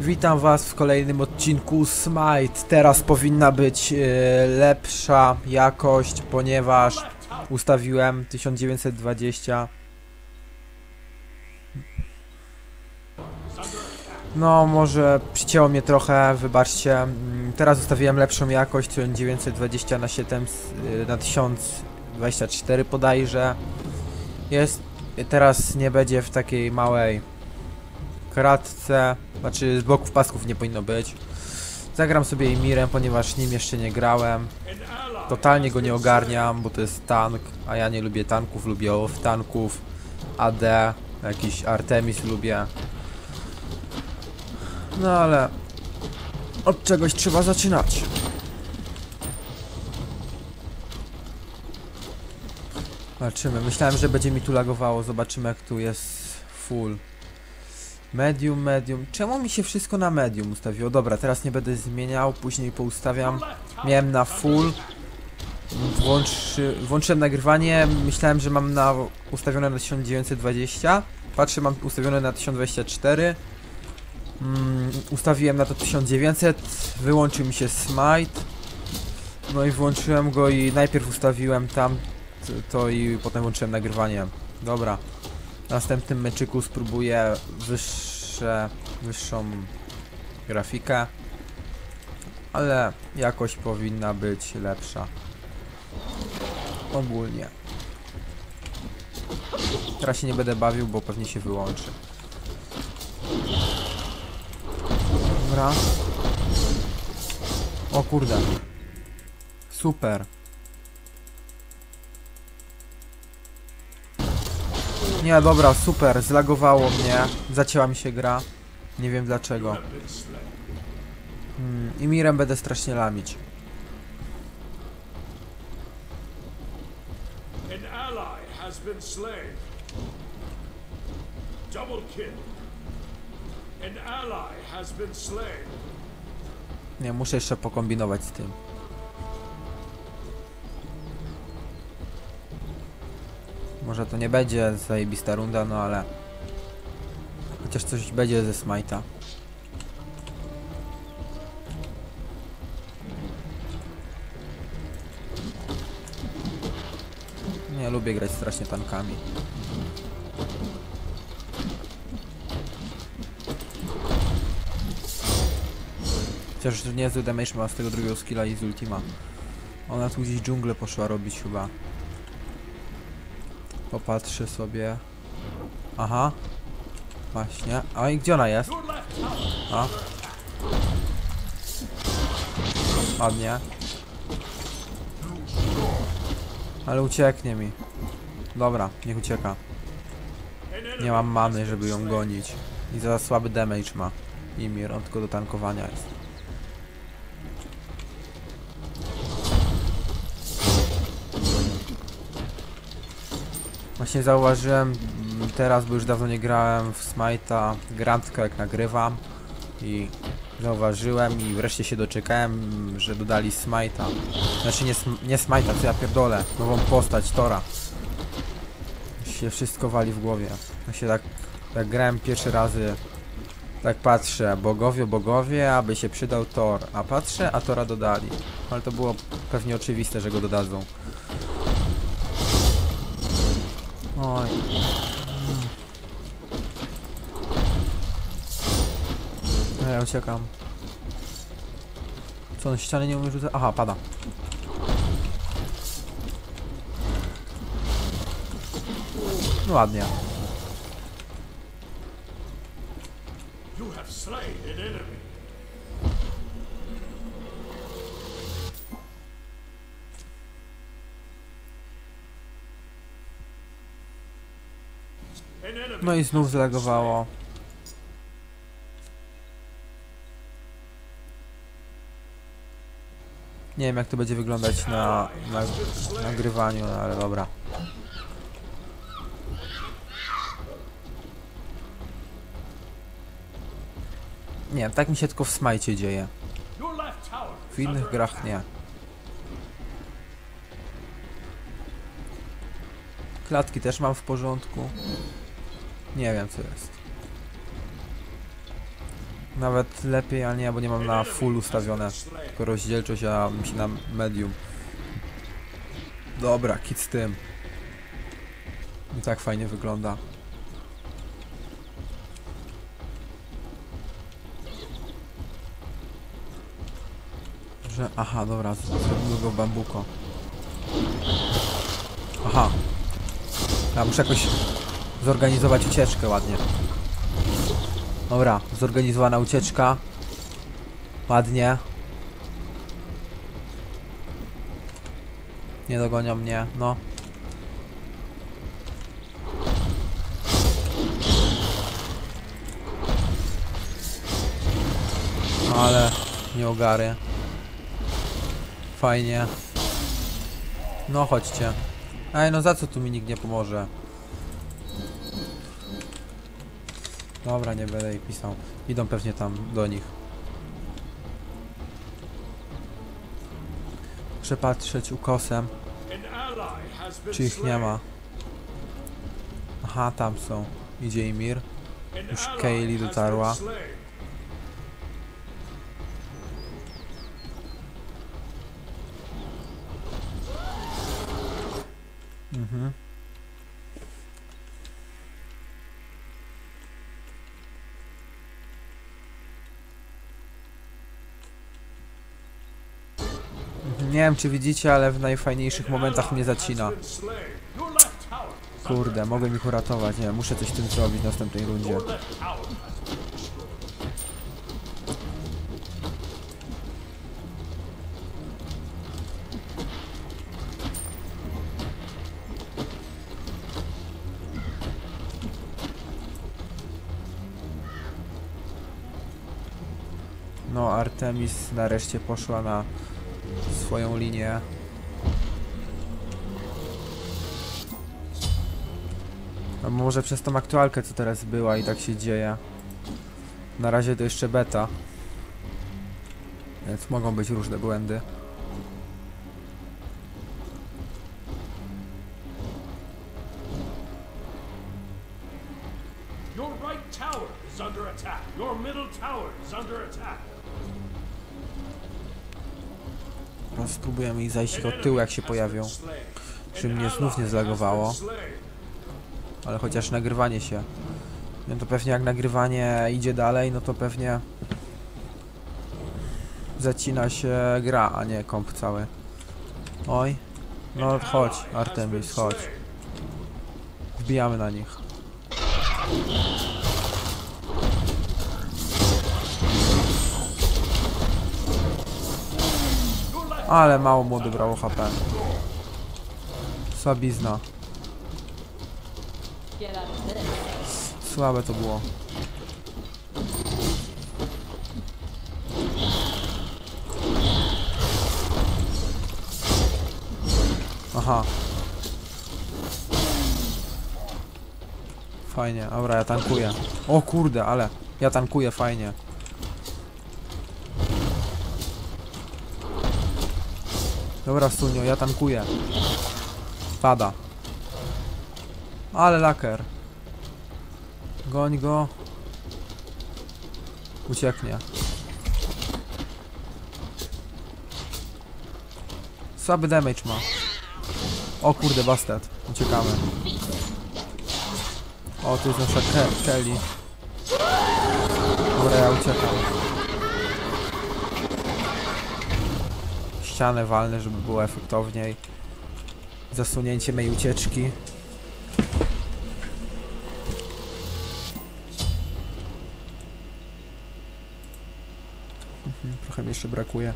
Witam was w kolejnym odcinku Smite. Teraz powinna być e, lepsza jakość, ponieważ ustawiłem 1920. No, może przycięło mnie trochę, wybaczcie. Mm, Teraz ustawiłem lepszą jakość, 1920 na 7, y, na 1024 podajże. Jest, teraz nie będzie w takiej małej kratce, znaczy z boków pasków nie powinno być. Zagram sobie Emirem, ponieważ nim jeszcze nie grałem. Totalnie go nie ogarniam, bo to jest tank, a ja nie lubię tanków, lubię off tanków, AD, jakiś Artemis lubię. No ale od czegoś trzeba zaczynać. Zobaczymy. Myślałem, że będzie mi tu lagowało. Zobaczymy jak tu jest full. Medium, medium. Czemu mi się wszystko na medium ustawiło? Dobra, teraz nie będę zmieniał, później poustawiam. Miałem na full. Włączy, włączyłem nagrywanie. Myślałem, że mam na ustawione na 1920. Patrzę, mam ustawione na 1024. Mm, ustawiłem na to 1900. Wyłączył mi się smite. No i włączyłem go i najpierw ustawiłem tam to i potem włączyłem nagrywanie. Dobra. W następnym meczyku spróbuję wyższe, wyższą grafikę. Ale jakość powinna być lepsza. Ogólnie. Teraz się nie będę bawił, bo pewnie się wyłączy. Dobra. O kurde. Super. Nie, dobra, super, zlagowało mnie. Zacięła mi się gra. Nie wiem dlaczego. Hmm, I mirem będę strasznie lamić. Nie, muszę jeszcze pokombinować z tym. Może to nie będzie zajebista runda, no ale... Chociaż coś będzie ze smajta. Nie lubię grać strasznie tankami. Chociaż niezły damage ma z tego drugiego skilla i z ultima. Ona tu gdzieś dżunglę poszła robić chyba. Popatrzę sobie. Aha. Właśnie. A i gdzie ona jest? A. Ładnie. Ale ucieknie mi. Dobra, niech ucieka. Nie mam many, żeby ją gonić. I za słaby damage ma. Imir, on tylko do tankowania jest. Właśnie zauważyłem mm, teraz, bo już dawno nie grałem w Smite'a, Grandkę jak nagrywam i zauważyłem i wreszcie się doczekałem, że dodali Smite'a. Znaczy nie, sm- nie Smite'a, co ja pierdolę, nową postać Tora. Się wszystko wali w głowie. Ja się tak, tak grałem pierwszy razy, tak patrzę, bogowie, bogowie, aby się przydał Thor, a patrzę, a Tora dodali. Ale to było pewnie oczywiste, że go dodadzą. Oj. No ja uciekam. Co, on ściany nie umie rzucać? Aha, pada. No ładnie. No i znów zlagowało. Nie wiem jak to będzie wyglądać na, na nagrywaniu, no ale dobra. Nie tak mi się tylko w smajcie dzieje. W innych grach nie. Klatki też mam w porządku. Nie wiem co jest. Nawet lepiej, ale nie, bo nie mam na full ustawione. Tylko rozdzielczość, a mi się na medium. Dobra, kit z tym. I tak fajnie wygląda. Że, aha, dobra, zrobimy go bambuko. Aha. Ja muszę jakoś zorganizować ucieczkę ładnie. Dobra, zorganizowana ucieczka. Ładnie. Nie dogonią mnie, no. Ale nie ogary. Fajnie. No chodźcie. Ej, no za co tu mi nikt nie pomoże? Dobra, nie będę jej pisał. Idą pewnie tam do nich. Muszę patrzeć ukosem, czy ich nie ma. Aha, tam są. Idzie Imir. Już Kaylee dotarła. Mhm. Mhm, Nie wiem czy widzicie, ale w najfajniejszych momentach mnie zacina. Kurde, mogę ich uratować. Nie, muszę coś z tym zrobić w następnej rundzie. No, Artemis nareszcie poszła na swoją linię. A może przez tą aktualkę, co teraz była i tak się dzieje. Na razie to jeszcze beta. Więc mogą być różne błędy. Your right tower is under attack. Your middle tower is under attack. Spróbujemy ich zajść ich od tyłu, jak się pojawią. Czy mnie znów nie zlagowało. Ale chociaż nagrywanie się. No to pewnie jak nagrywanie idzie dalej, no to pewnie zacina się gra, a nie komp cały. Oj. No chodź, Artemis, chodź. Wbijamy na nich. Ale mało mu odebrało HP. Słabizna. Słabe to było. Aha. Fajnie, dobra, ja tankuję. O kurde, ale ja tankuję fajnie. Dobra, Sunio, ja tankuję. Pada. Ale laker. Goń go. Ucieknie. Słaby damage ma. O kurde, bastet. Uciekamy. O, tu jest nasza Ke Kelly. Dobra, ja uciekam. Ścianę walnę, żeby było efektowniej. Zasunięcie mej ucieczki. Mhm, Trochę mi jeszcze brakuje.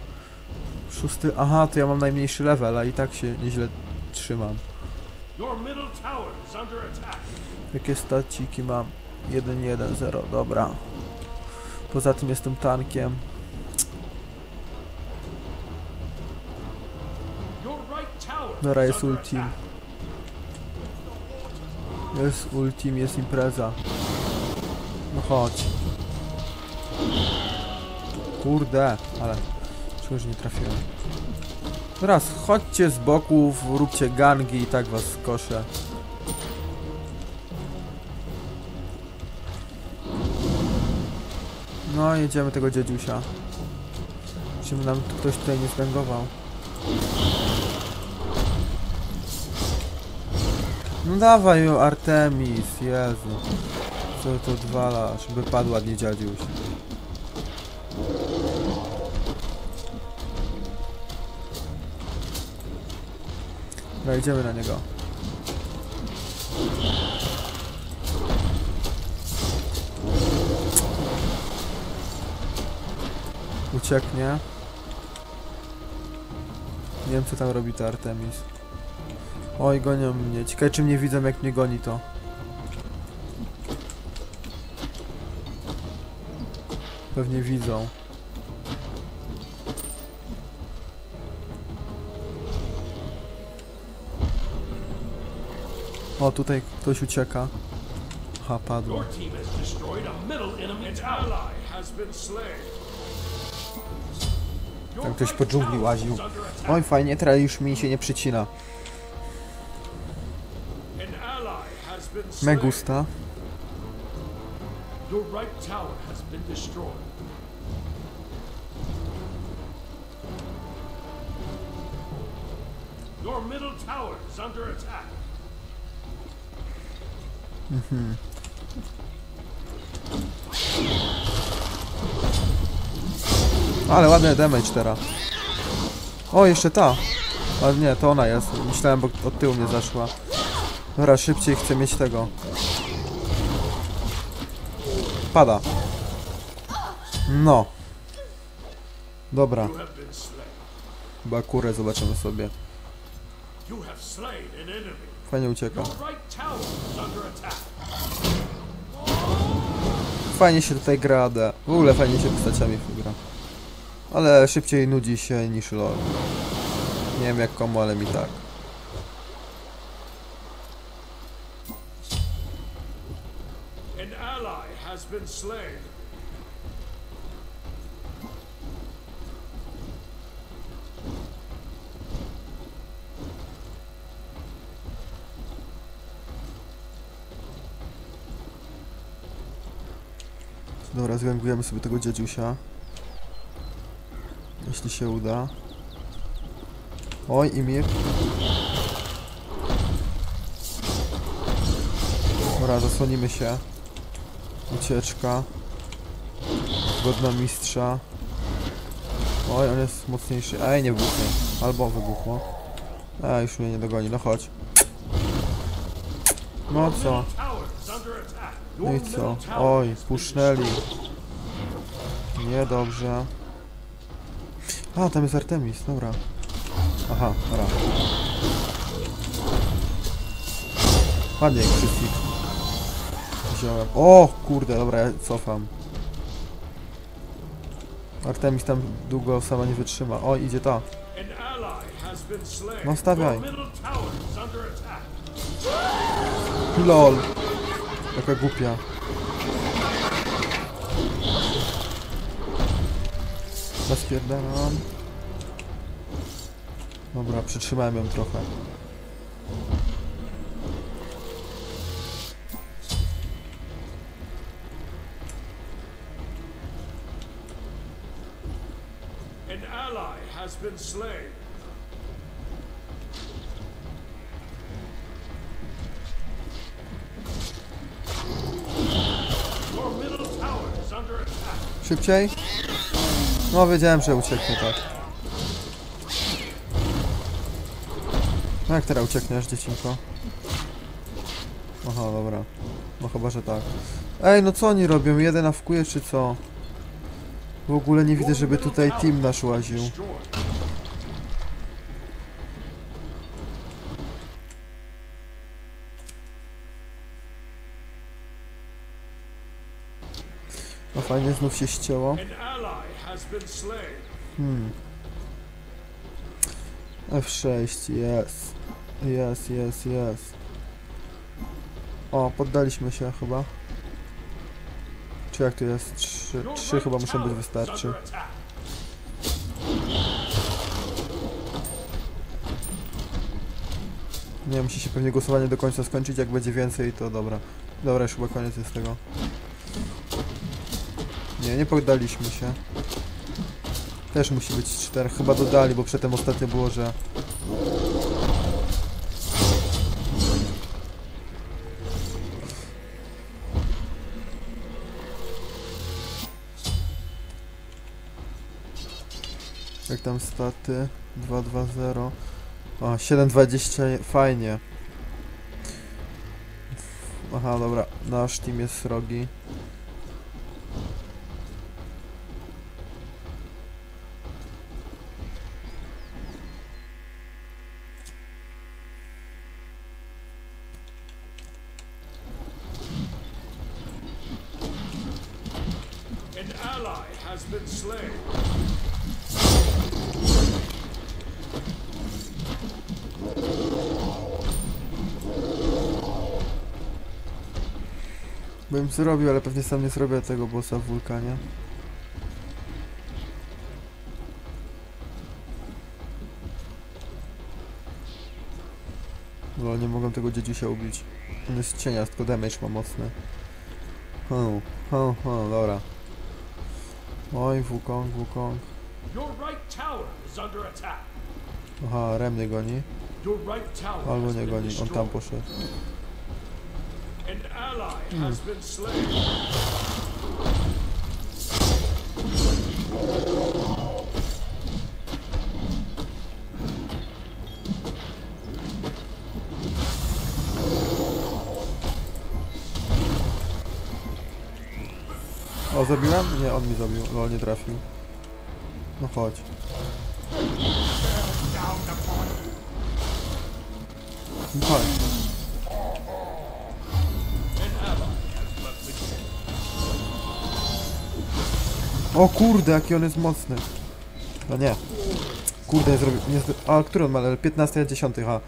Szósty. Aha, to ja mam najmniejszy level, a i tak się nieźle trzymam. Jakie staciki mam? 1, 1, 0, dobra. Poza tym jestem tankiem. Your right tower Dobra, jest ultim. Jest ultim, jest impreza. No chodź. Kurde, ale czuję, że nie trafiłem. Teraz chodźcie z boków, róbcie gangi i tak was skoszę. No, jedziemy tego dziedziusia. Czym nam ktoś tutaj nie zgangował? No dawaj ją Artemis, Jezu. Co to odwala, żeby padł ładnie dziadziuś. Dobra, idziemy na niego. Ucieknie. Nie wiem co tam robi ta Artemis. Oj, gonią mnie. Ciekawe czy mnie widzą jak mnie goni to. Pewnie widzą. O, tutaj ktoś ucieka. Aha, padło. Tam ktoś po dżungli łaził. Oj, fajnie, teraz już mi się nie przycina. Slain. Megusta. Your right tower has been destroyed. Your middle tower is under attack. Ale ładny damage teraz. O, jeszcze ta. Ale nie, to ona jest. Myślałem, bo od tyłu mnie zaszła. Dobra, szybciej chcę mieć tego. Pada. No. Dobra, chyba kurę zobaczymy sobie. Fajnie ucieka. Fajnie się tutaj gra AD. W ogóle fajnie się postaciami gra. Ale szybciej nudzi się niż LoL. Nie wiem jak komu, ale mi tak. Been slain. Dobra, zgangujemy sobie tego dziadziusia. Jeśli się uda. Oj, Imir. Dobra, zasłonimy się. Ucieczka. Godna mistrza. Oj, on jest mocniejszy. Ej, nie wybuchnie. Albo wybuchło. Ej, już mnie nie dogoni, no chodź. No co? No i co? Oj, pusznęli. Niedobrze. A, tam jest Artemis, dobra. Aha, dobra. Ładnie, krzycik. Wziąłem. O, kurde, dobra, ja cofam. Artemis tam długo sama nie wytrzyma. O, idzie ta. No, stawiaj. LOL. Jaka głupia. Zaspierdalam. Dobra, przytrzymałem ją trochę. Been slain. Szybciej? No, wiedziałem, że ucieknie tak. No jak teraz uciekniesz, dziecinko? Aha, dobra. No chyba, że tak. Ej, no co oni robią? Jeden awkuje, czy co? W ogóle nie widzę, żeby tutaj team nasz łaził. Fajnie, znów się ścięło. Hmm. F6, jest. Jest, jest, jest. O, poddaliśmy się chyba. Czy jak tu jest? Trzy, trzy chyba muszą być wystarczy. Nie musi się pewnie głosowanie do końca skończyć, jak będzie więcej to dobra. Dobra, już chyba koniec jest tego. Nie, nie poddaliśmy się. Też musi być 4. Chyba dodali, bo przedtem ostatnio było, że... Jak tam staty? 2-2-0. A, 7-20, fajnie. Aha, dobra, nasz team jest srogi. Ally has been slain. Bym zrobił, ale pewnie sam nie zrobię tego bossa w wulkanie. No nie mogę tego dziedziusia ubić. On jest cienia, tylko damage ma mocny. Hm, hm, hm, dobra. Oj, Wukong, Wukong. Your right tower is under attack. Aha, Rem nie goni. Albo nie goni, on tam poszedł. An O, zabiłem? Nie, on mi zabił. No, nie trafił. No chodź. No chodź. O kurde, jaki on jest mocny. No nie. Kurde, nie zrobił. Nie zro... A który on ma? level? 15 a 10, ha.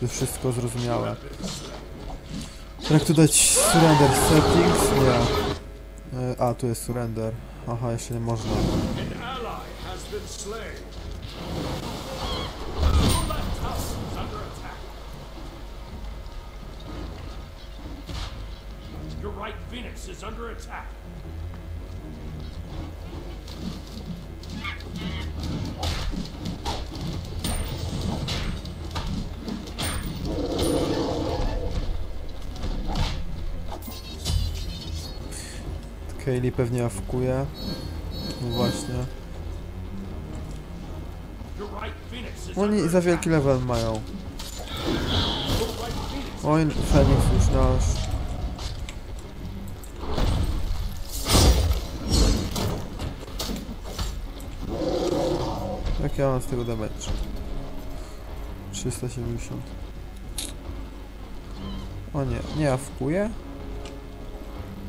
To już wszystko zrozumiałe. Jak tu dać surrender settings? Nie. E, A, tu jest surrender. Aha, jeszcze nie można. Your right phoenix is under attack. Kaylee pewnie awkuje. No właśnie. Oni za wielki level mają. Oj, Fenix już nasz. Jak ja mam z tego damage? 370. O nie, nie awkuje?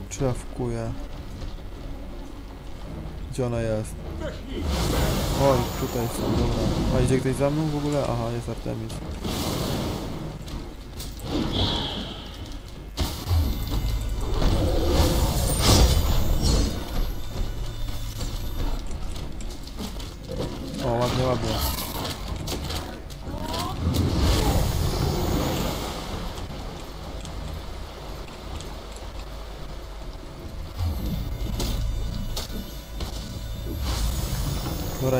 Czy awkuje? Gdzie ona jest? Oj, tutaj są, dobra. A idzie ktoś za mną w ogóle? Aha, jest Artemis. O, ładnie, ładnie.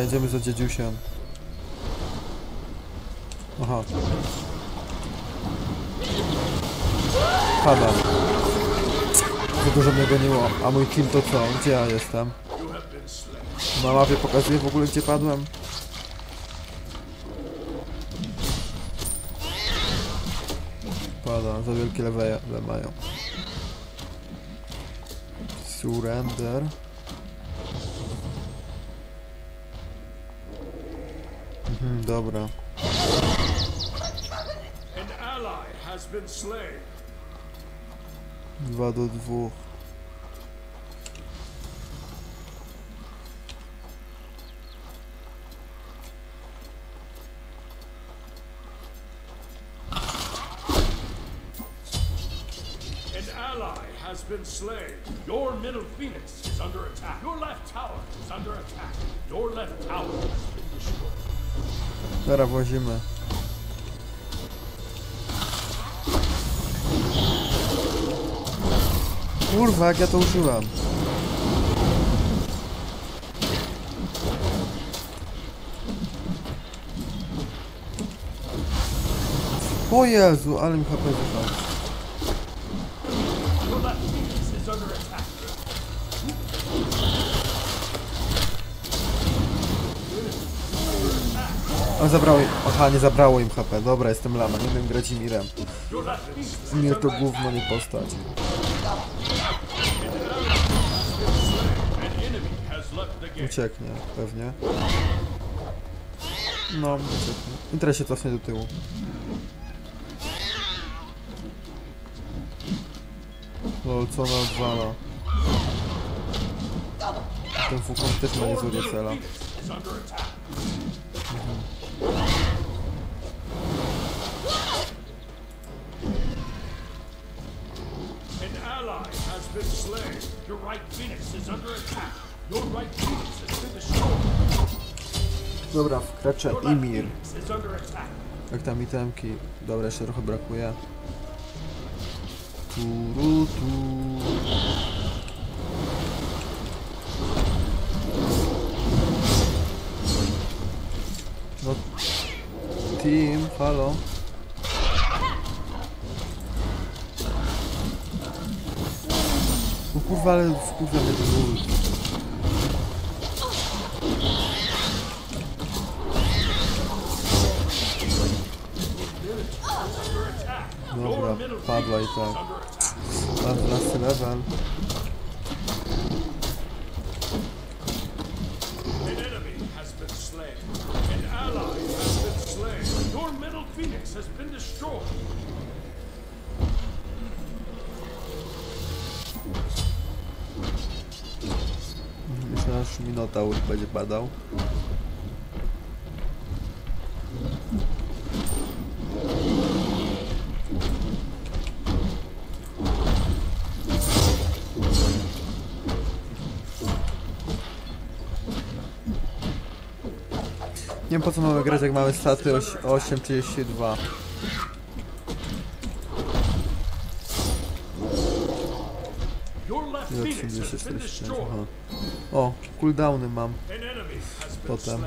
Jedziemy za dziedziusiem. Aha. Pada. Za dużo mnie goniło. A mój kill to co? Gdzie ja jestem? Na mapie pokazuje w ogóle gdzie padłem. Pada, za wielkie lewe mają. Surrender. Mm, dobra. An ally has been slain. Dwa do dwóch. An ally has been slain. Your middle phoenix is under attack. Your left tower is under attack. Your left tower has been destroyed. Dobra, wozimy. Kurwa, jak ja to użyłam. O Jezu, ale mi HP został. A zabrało im... Aha, nie zabrało im HP. Dobra, jestem lama, nie wiem grać Mirem. Your left Phoenix is Mir to gówno nie postać. Ucieknie, pewnie. No, ucieknie. I teraz się cofnie do tyłu. Lol, co ona odwala? Ten Fukon też ma niezłego cela. Phoenix is under attack. An ally has been slain. Your right Phoenix is under attack. Your right Phoenix has been destroyed. Dobra, wkracza Imir. Jak tam itemki? Dobra, jeszcze trochę brakuje. Turu, tu. Team, halo. No kurwa, ale wkurza mnie ult. Dobra, padła i tak. 12 level. Has been destroyed. Myślę, że Minotaur będzie badał. Nie wiem po co mamy grać jak mamy staty 8.32 Your left Ile Phoenix has 30, been 45, destroyed. aha. O, cooldowny mam. Potem.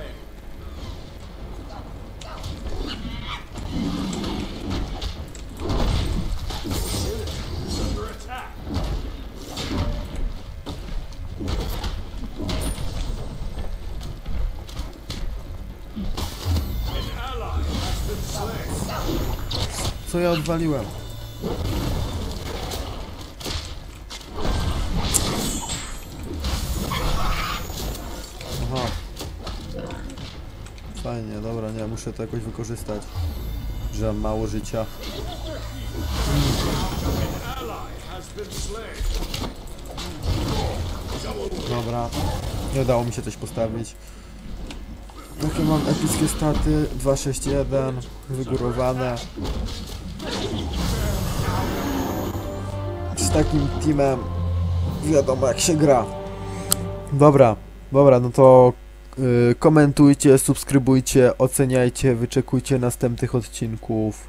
Ja odwaliłem? Aha. Fajnie, dobra, nie, muszę to jakoś wykorzystać. Że mam mało życia. Dobra. Nie udało mi się coś postawić. Jakie mam epickie staty? 261, wygórowane. Takim teamem wiadomo jak się gra. Dobra, dobra, no to y, komentujcie, subskrybujcie, oceniajcie, wyczekujcie następnych odcinków.